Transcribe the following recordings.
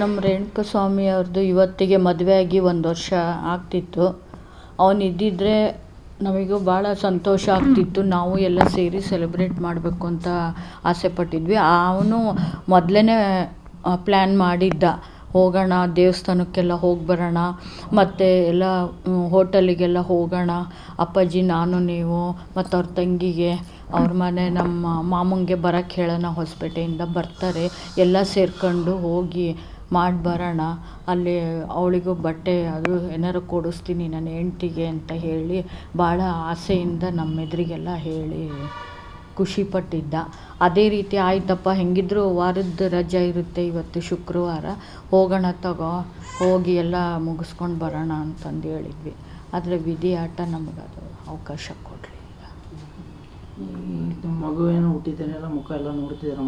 ನಮ್ಮ ರೇಣುಕ ಸ್ವಾಮಿ ಅವ್ರದ್ದು ಇವತ್ತಿಗೆ ಮದುವೆ ಆಗಿ ಒಂದು ವರ್ಷ ಆಗ್ತಿತ್ತು. ಅವನು ಇದ್ದಿದ್ದರೆ ನಮಗೂ ಭಾಳ ಸಂತೋಷ ಆಗ್ತಿತ್ತು. ನಾವು ಎಲ್ಲ ಸೇರಿ ಸೆಲೆಬ್ರೇಟ್ ಮಾಡಬೇಕು ಅಂತ ಆಸೆ ಪಟ್ಟಿದ್ವಿ. ಅವನು ಮೊದಲೇ ಪ್ಲ್ಯಾನ್ ಮಾಡಿದ್ದ. ಹೋಗೋಣ, ದೇವಸ್ಥಾನಕ್ಕೆಲ್ಲ ಹೋಗಿ ಬರೋಣ, ಮತ್ತು ಎಲ್ಲ ಹೋಟೆಲಿಗೆಲ್ಲ ಹೋಗೋಣ. ಅಪ್ಪಾಜಿ, ನಾನು, ನೀವು, ಮತ್ತು ಅವ್ರ ತಂಗಿಗೆ, ಅವ್ರ ಮನೆ ನಮ್ಮ ಮಾಮಂಗೆ ಬರೋಕ್ಕೆ ಹೇಳೋಣ ಹೊಸಪೇಟೆಯಿಂದ ಬರ್ತಾರೆ. ಎಲ್ಲ ಸೇರ್ಕೊಂಡು ಹೋಗಿ ಮಾಡಿ ಬರೋಣ ಅಲ್ಲಿ ಅವಳಿಗೂ ಬಟ್ಟೆ ಅದು ಏನಾರು ಕೊಡಿಸ್ತೀನಿ ನನ್ನ ಹೆಂಡ್ತಿಗೆ ಅಂತ ಹೇಳಿ ಭಾಳ ಆಸೆಯಿಂದ ನಮ್ಮ ಎದುರಿಗೆಲ್ಲ ಹೇಳಿ ಖುಷಿಪಟ್ಟಿದ್ದ. ಅದೇ ರೀತಿ ಆಯಿತಪ್ಪ, ಹೆಂಗಿದ್ರು ವಾರದ ರಜೆ ಇರುತ್ತೆ ಇವತ್ತು ಶುಕ್ರವಾರ. ಹೋಗೋಣ ತಗೋ, ಹೋಗಿ ಎಲ್ಲ ಮುಗಿಸ್ಕೊಂಡು ಬರೋಣ ಅಂತಂದು ಹೇಳಿದ್ವಿ. ಆದರೆ ವಿಧಿ ಆಟ ನಮಗದು ಅವಕಾಶ ಕೊಡಲಿಲ್ಲ. ಈಗ ಮಗು ಏನೋ ಹುಟ್ಟಿದ್ದಾನೆಲ್ಲ ಮುಖ ಎಲ್ಲ ನೋಡ್ತಿದ್ರು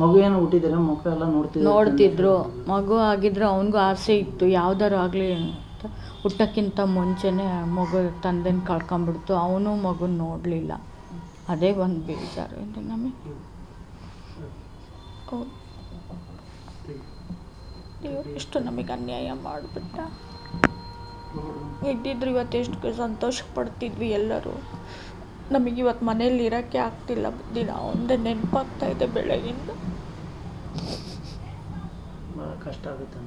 ಮಗು ಏನು ಹುಟ್ಟಿದ್ದಾರೆ ಮುಖ ಎಲ್ಲ ನೋಡ್ತಿದ್ರು. ನೋಡ್ತಿದ್ರು. ಮಗು ಆಗಿದ್ರೆ ಅವನಿಗೂ ಆಸೆ ಇತ್ತು ಯಾವ್ದಾರು ಆಗಲಿ ಅಂತ. ಹುಟ್ಟಕ್ಕಿಂತ ಮುಂಚೆನೇ ಮಗು ತಂದೆನ ಕಳ್ಕೊಂಬಿಡ್ತು ಅವನು ಮಗುನ ನೋಡಲಿಲ್ಲ. ಅದೇ ಒಂದು ಬೇಜಾರು. ಇದೆ ನಮಗೆ ದೇವ್ರು ಎಷ್ಟು ನಮಗೆ ಅನ್ಯಾಯ ಮಾಡಿಬಿಟ್ಟ. ಇದ್ದಿದ್ರೆ ಇವತ್ತು ಎಷ್ಟು ಸಂತೋಷ ಪಡ್ತಿದ್ವಿ ಎಲ್ಲರೂ. ನಮಗೆ ಇವತ್ತು ಮನೇಲಿ ಇರೋಕ್ಕೆ ಆಗ್ತಿಲ್ಲ ದಿನ ಒಂದೇ ನೆನಪಾಗ್ತಾ ಇದೆ ಬೆಳಗಿಂದ. ಭಾಳ ಕಷ್ಟ ಆಗುತ್ತೆ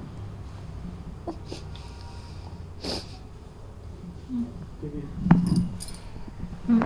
ಹ್ಞೂ